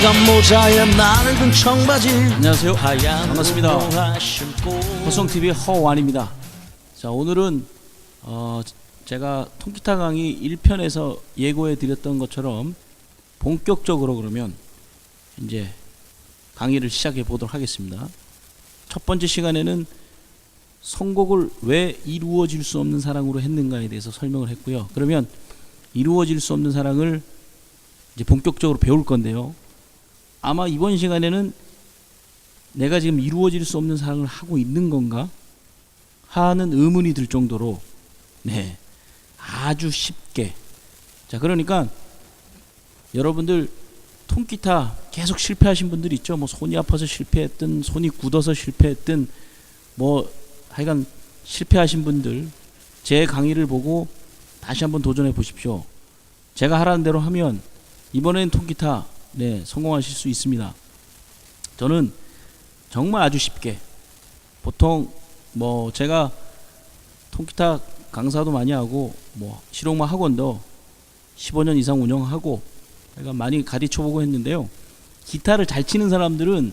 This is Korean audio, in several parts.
빨간 모자에 낡은 청바지 안녕하세요. 하얀 반갑습니다. 허성TV 허완입니다. 자, 오늘은 어, 제가 통기타 강의 1편에서 예고해 드렸던 것처럼 본격적으로 그러면 이제 강의를 시작해 보도록 하겠습니다. 첫 번째 시간에는 선곡을 왜 이루어질 수 없는 사랑으로 했는가에 대해서 설명을 했고요. 그러면 이루어질 수 없는 사랑을 이제 본격적으로 배울 건데요. 아마 이번 시간에는 내가 지금 이루어질 수 없는 사랑을 하고 있는 건가? 하는 의문이 들 정도로 네 아주 쉽게. 자 그러니까 여러분들 통기타 계속 실패하신 분들 있죠. 뭐 손이 아파서 실패했든 손이 굳어서 실패했든 뭐 하여간 실패하신 분들 제 강의를 보고 다시 한번 도전해 보십시오. 제가 하라는 대로 하면 이번엔 통기타 네 성공하실 수 있습니다 저는 정말 아주 쉽게 보통 뭐 제가 통기타 강사도 많이 하고 뭐 실용마 학원도 15년 이상 운영하고 제가 많이 가르쳐 보고 했는데요. 기타를 잘 치는 사람들은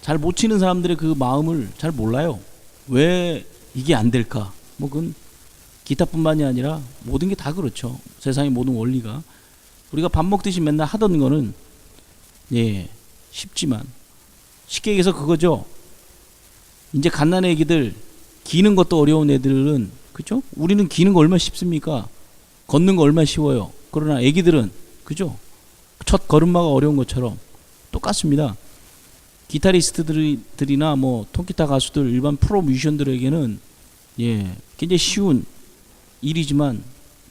잘 못 치는 사람들의 그 마음을 잘 몰라요. 왜 이게 안 될까? 뭐 그건 기타뿐만이 아니라 모든 게 다 그렇죠. 세상의 모든 원리가 우리가 밥 먹듯이 맨날 하던 거는 예 쉽지만 쉽게 얘기해서 그거죠. 이제 갓난 애기들 기는 것도 어려운 애들은 그죠? 우리는 기는 거 얼마나 쉽습니까? 걷는 거 얼마나 쉬워요. 그러나 애기들은 그죠? 첫 걸음마가 어려운 것처럼 똑같습니다. 기타리스트들이나 뭐 통기타 가수들 일반 프로 뮤지션들에게는 예 굉장히 쉬운 일이지만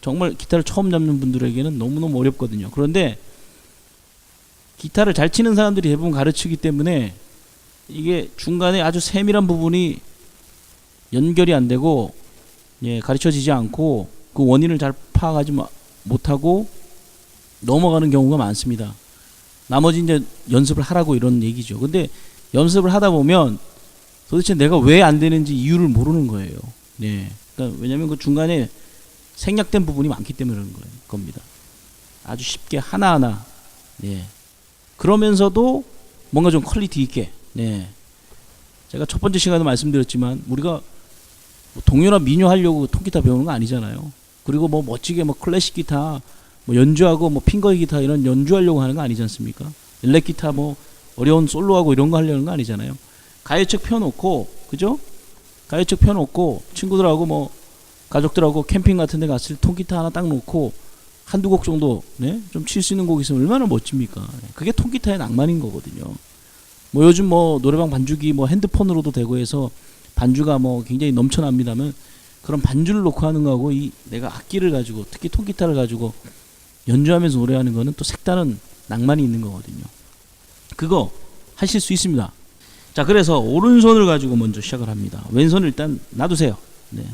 정말 기타를 처음 잡는 분들에게는 너무너무 어렵거든요. 그런데 기타를 잘 치는 사람들이 대부분 가르치기 때문에 이게 중간에 아주 세밀한 부분이 연결이 안 되고 예, 가르쳐지지 않고 그 원인을 잘 파악하지 마- 못하고 넘어가는 경우가 많습니다. 나머지 이제 연습을 하라고 이런 얘기죠. 근데 연습을 하다 보면 도대체 내가 왜 안 되는지 이유를 모르는 거예요. 네. 그러니까 왜냐하면 그 중간에 생략된 부분이 많기 때문에 그런. 겁니다. 아주 쉽게 하나하나 네. 그러면서도 뭔가 좀 퀄리티 있게 네. 제가 첫 번째 시간에 말씀드렸지만 우리가 뭐 동요나 민요 하려고 통기타 배우는 거 아니잖아요. 그리고 뭐 멋지게 뭐 클래식 기타 뭐 연주하고 뭐 핑거 기타 이런 연주하려고 하는 거 아니지 않습니까? 일렉 기타 뭐 어려운 솔로하고 이런 거 하려는 거 아니잖아요. 가요책 펴놓고 그죠? 가요책 펴놓고 친구들하고 뭐 가족들하고 캠핑 같은 데 갔을 때 통기타 하나 딱 놓고 한두 곡 정도 네? 좀칠 수 있는 곡이 있으면 얼마나 멋집니까? 네, 그게 통기타의 낭만인 거거든요. 뭐 요즘 뭐 노래방 반주기 뭐 핸드폰으로도 되고 해서 반주가 뭐 굉장히 넘쳐납니다만 그런 반주를 놓고 하는 거하고 이 내가 악기를 가지고 특히 통기타를 가지고 연주하면서 노래하는 거는 또 색다른 낭만이 있는 거거든요. 그거 하실 수 있습니다. 자, 그래서 오른손을 가지고 먼저 시작을 합니다. 왼손을 일단 놔두세요. 네.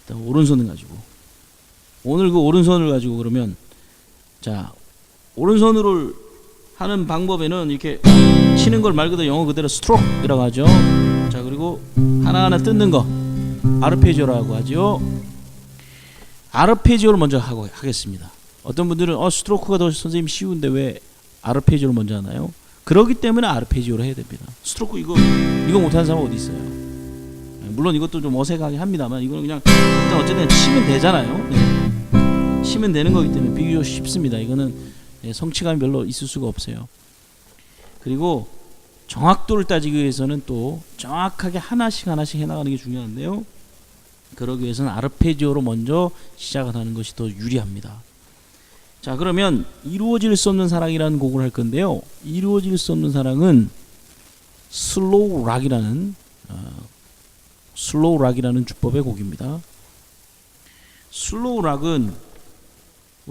일단 오른손을 가지고 오늘 그 오른손을 가지고 그러면 자 오른손으로 하는 방법에는 이렇게 치는 걸 말 그대로 영어 그대로 스트로크라고 하죠. 자 그리고 하나하나 뜯는 거 아르페지오라고 하죠. 아르페지오를 먼저 하고 하겠습니다. 어떤 분들은 어 스트로크가 더 선생님 쉬운데 왜 아르페지오를 먼저 하나요? 그러기 때문에 아르페지오를 해야 됩니다. 스트로크 이거 이거 못하는 사람 어디 있어요? 네, 물론 이것도 좀 어색하게 합니다만 이거는 그냥 일단 어쨌든 치면 되잖아요. 네. 치면 되는 거기 때문에 비교적 쉽습니다. 이거는 네, 성취감이 별로 있을 수가 없어요. 그리고 정확도를 따지기 위해서는 또 정확하게 하나씩 하나씩 해나가는 게 중요한데요. 그러기 위해서는 아르페지오로 먼저 시작을 하는 것이 더 유리합니다. 자 그러면 이루어질 수 없는 사랑이라는 곡을 할 건데요. 이루어질 수 없는 사랑은 슬로우 락이라는 어, 슬로우 락이라는 주법의 곡입니다. 슬로우 락은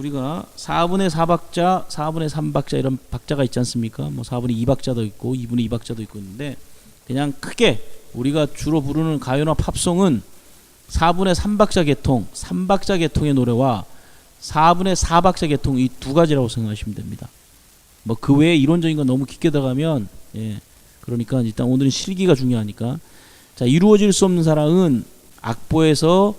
우리가 4분의 4박자, 4분의 3박자 이런 박자가 있지 않습니까? 뭐 4분의 2박자도 있고 2분의 2박자도 있고 있는데 그냥 크게 우리가 주로 부르는 가요나 팝송은 4분의 3박자 계통, 3박자 계통의 노래와 4분의 4박자 계통 이 두 가지라고 생각하시면 됩니다. 뭐 그 외에 이론적인 건 너무 깊게 들어가면 예. 그러니까 일단 오늘은 실기가 중요하니까 자, 이루어질 수 없는 사랑은 악보에서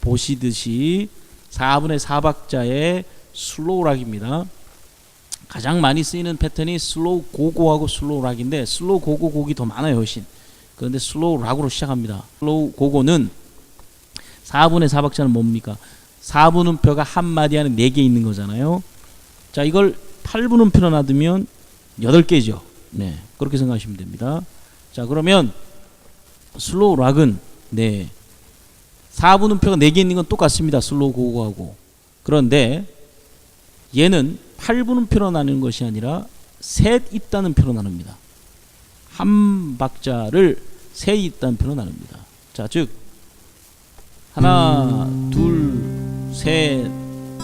보시듯이 4분의 4박자의 슬로우 락입니다. 가장 많이 쓰이는 패턴이 슬로우 고고하고 슬로우 락인데 슬로우 고고 곡이 더 많아요 훨씬. 그런데 슬로우 락으로 시작합니다. 슬로우 고고는 4분의 4박자는 뭡니까? 4분음표가 한 마디 안에 4개 있는 거잖아요. 자 이걸 8분음표로 놔두면 8개죠. 네 그렇게 생각하시면 됩니다. 자 그러면 슬로우 락은 네 4분음표가 4개 있는 건 똑같습니다 슬로우 고고하고 그런데 얘는 8분음표로 나누는 것이 아니라 셋 있다는 표로 나눕니다. 한 박자를 셋 있다는 표로 나눕니다. 자, 즉 하나, 둘, 셋,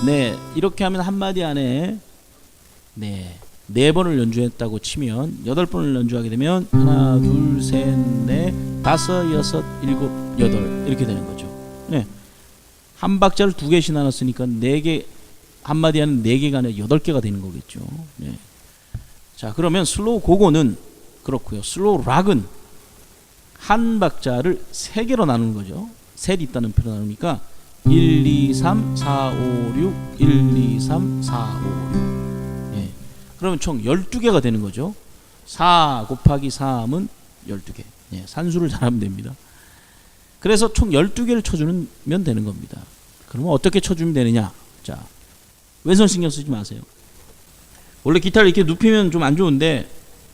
넷 이렇게 하면 한 마디 안에 네, 네 번을 연주했다고 치면 여덟 번을 연주하게 되면 하나, 둘, 셋, 넷, 다섯, 여섯, 일곱, 여덟 이렇게 되는 거죠. 네. 한 박자를 두 개씩 나눴으니까 네 개 한마디 하는 네 개가 아니라 여덟 개가 되는 거겠죠. 네. 자, 그러면 슬로우 고고는 그렇고요. 슬로우 락은 한 박자를 세 개로 나누는 거죠. 셋 있다는 표로 나누니까 1, 2, 3, 4, 5, 6, 1, 2, 3, 4, 5, 6. 예. 그러면 총 12개가 되는 거죠. 4 곱하기 3은 12개. 예, 산수를 잘하면 됩니다. 그래서 총 12개를 쳐주면 되는 겁니다. 그러면 어떻게 쳐주면 되느냐? 자, 왼손 신경 쓰지 마세요. 원래 기타를 이렇게 눕히면 좀 안 좋은데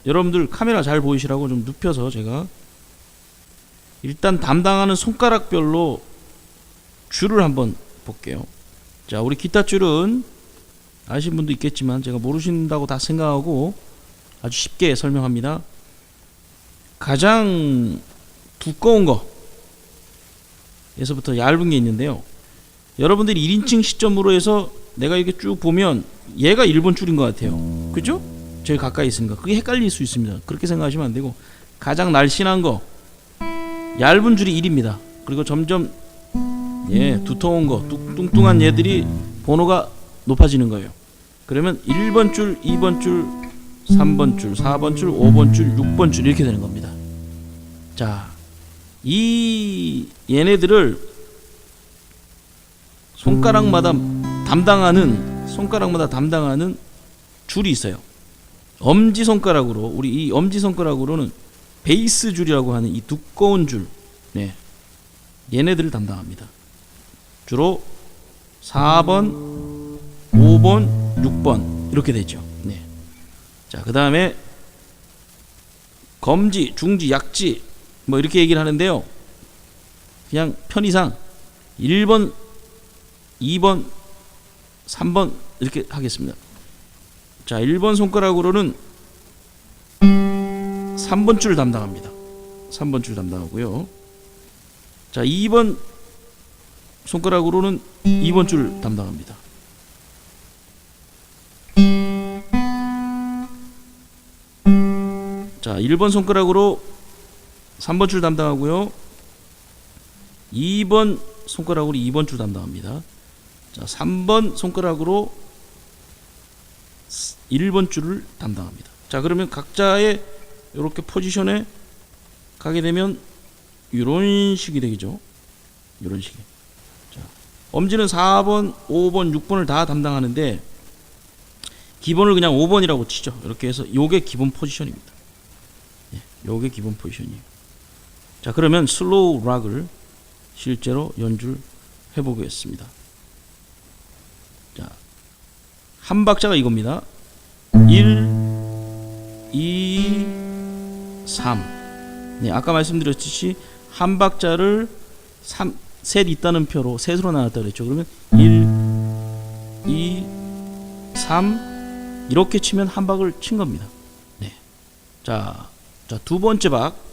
여러분들 카메라 잘 보이시라고 좀 눕혀서 제가 일단 담당하는 손가락별로 줄을 한번 볼게요. 자, 우리 기타 줄은 아시는 분도 있겠지만 제가 모르신다고 다 생각하고 아주 쉽게 설명합니다. 가장 두꺼운 거 에서부터 얇은 게 있는데요. 여러분들이 1인칭 시점으로 해서 내가 이렇게 쭉 보면 얘가 1번 줄인 것 같아요. 그죠? 제일 가까이 있으니까 그게 헷갈릴 수 있습니다. 그렇게 생각하시면 안 되고 가장 날씬한 거 얇은 줄이 1입니다. 그리고 점점 예 두터운 거 뚱- 뚱뚱한 얘들이 번호가 높아지는 거예요. 그러면 1번 줄, 2번 줄, 3번 줄, 4번 줄, 5번 줄, 6번 줄 이렇게 되는 겁니다. 자, 이 얘네들을 손가락마다 담당하는 손가락마다 담당하는 줄이 있어요. 엄지 손가락으로 우리 이 엄지 손가락으로는 베이스 줄이라고 하는 이 두꺼운 줄, 네, 얘네들을 담당합니다. 주로 4번, 5번, 6번 이렇게 되죠. 네. 자, 그 다음에 검지, 중지, 약지 뭐 이렇게 얘기를 하는데요. 그냥 편의상 1번, 2번, 3번 이렇게 하겠습니다. 자, 1번 손가락으로는 3번 줄 담당합니다. 3번 줄 담당하고요. 자, 2번 손가락으로는 2번 줄 담당합니다. 자, 1번 손가락으로 3번 줄 담당하고요. 2번 손가락으로 2번 줄 담당합니다. 자, 3번 손가락으로 1번 줄을 담당합니다. 자, 그러면 각자의 이렇게 포지션에 가게 되면 이런 식이 되겠죠. 이런 식이. 자, 엄지는 4번, 5번, 6번을 다 담당하는데 기본을 그냥 5번이라고 치죠. 이렇게 해서 요게 기본 포지션입니다. 예, 요게 기본 포지션이에요. 자, 그러면 슬로우 락을 실제로 연주를 해보겠습니다. 자, 한 박자가 이겁니다. 1, 2, 3. 네, 아까 말씀드렸듯이 한 박자를 3, 셋 있다는 표로 셋으로 나눴다 그랬죠. 그러면 1, 2, 3 이렇게 치면 한 박을 친 겁니다. 네. 자, 자, 두 번째 박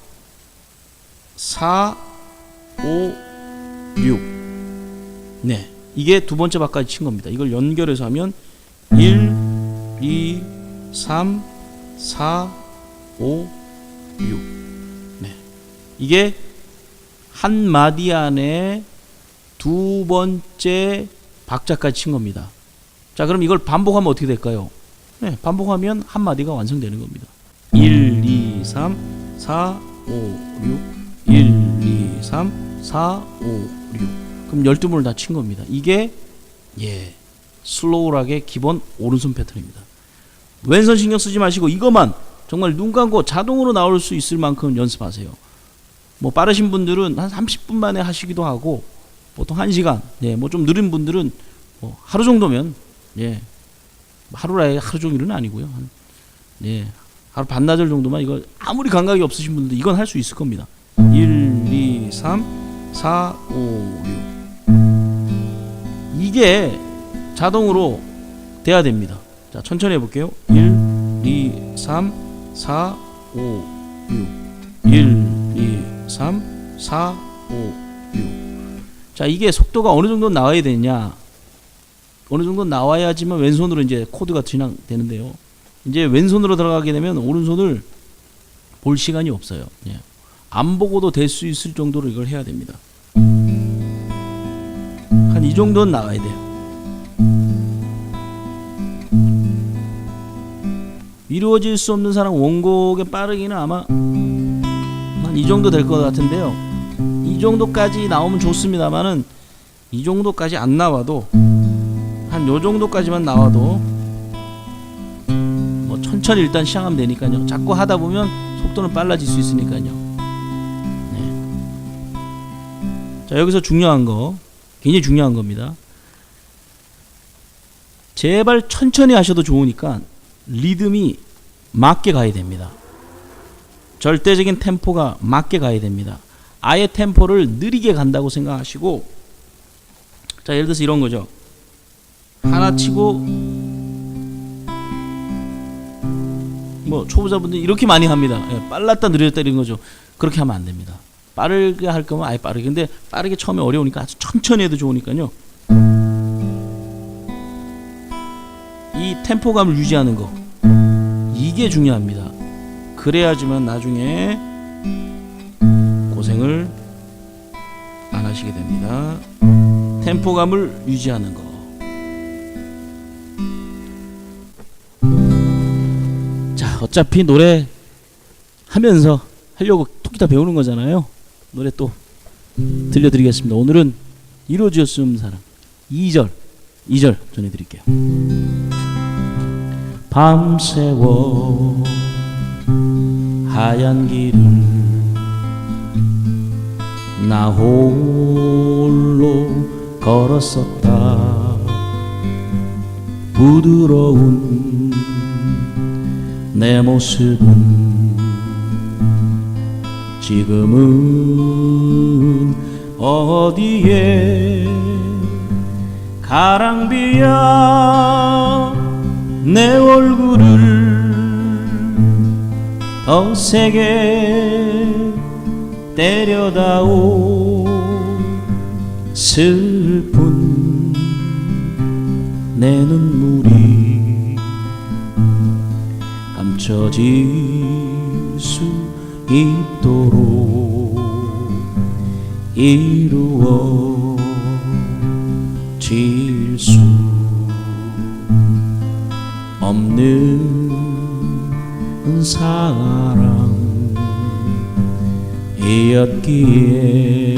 4, 5, 6. 네. 이게 두 번째 박까지 친 겁니다. 이걸 연결해서 하면 1, 2, 3, 4, 5, 6. 네. 이게 한 마디 안에 두 번째 박자까지 친 겁니다. 자, 그럼 이걸 반복하면 어떻게 될까요? 네, 반복하면 한 마디가 완성되는 겁니다. 1, 2, 3, 4, 5, 6. 1, 2, 3, 4, 5, 6. 그럼 12번을 다 친 겁니다. 이게 예. 슬로우락의 기본 오른손 패턴입니다. 왼손 신경 쓰지 마시고 이것만 정말 눈 감고 자동으로 나올 수 있을 만큼 연습하세요. 뭐 빠르신 분들은 한 30분 만에 하시기도 하고 보통 1시간. 예, 뭐 좀 느린 분들은 뭐 하루 정도면 예. 하루라에 하루 종일은 아니고요. 한, 예. 하루 반나절 정도만 이거 아무리 감각이 없으신 분들도 이건 할 수 있을 겁니다. 1 2 3 4 5 6 이게 자동으로 돼야 됩니다. 자, 천천히 해 볼게요. 1 2 3 4 5 6 1 2 3 4 5 6 자, 이게 속도가 어느 정도 나와야 되냐? 어느 정도 나와야지만 왼손으로 이제 코드가 진행되는데요. 이제 왼손으로 들어가게 되면 오른손을 볼 시간이 없어요. 예. 안 보고도 될 수 있을 정도로 이걸 해야 됩니다. 한 이 정도는 나와야 돼요. 이루어질 수 없는 사람 원곡의 빠르기는 아마 한 이 정도 될 것 같은데요. 이 정도까지 나오면 좋습니다만은 이 정도까지 안 나와도 한 요 정도까지만 나와도 뭐 천천히 일단 시작하면 되니까요. 자꾸 하다 보면 속도는 빨라질 수 있으니까요. 자 여기서 중요한 거 굉장히 중요한 겁니다. 제발 천천히 하셔도 좋으니까 리듬이 맞게 가야 됩니다. 절대적인 템포가 맞게 가야 됩니다. 아예 템포를 느리게 간다고 생각하시고 자 예를 들어서 이런 거죠. 하나 치고 뭐 초보자분들 이렇게 많이 합니다. 예, 빨랐다 느렸다 이런 거죠. 그렇게 하면 안 됩니다. 빠르게 할 거면 아예 빠르게. 근데 빠르게 처음에 어려우니까 아주 천천히 해도 좋으니까요. 이 템포감을 유지하는 거 이게 중요합니다. 그래야지만 나중에 고생을 안 하시게 됩니다. 템포감을 유지하는 거. 자, 어차피 노래 하면서 하려고 통기타 배우는 거잖아요. 노래 또 들려드리겠습니다. 오늘은 이루어졌음 사랑 2절 2절 전해드릴게요. 밤새워 하얀 길을 나 홀로 걸었었다 부드러운 내 모습은 지금은 어디에 가랑비야 내 얼굴을 더 세게 때려다오 슬픈 내 눈물이 감춰질 수 있도록 이루어질 수 없는 사랑이었기에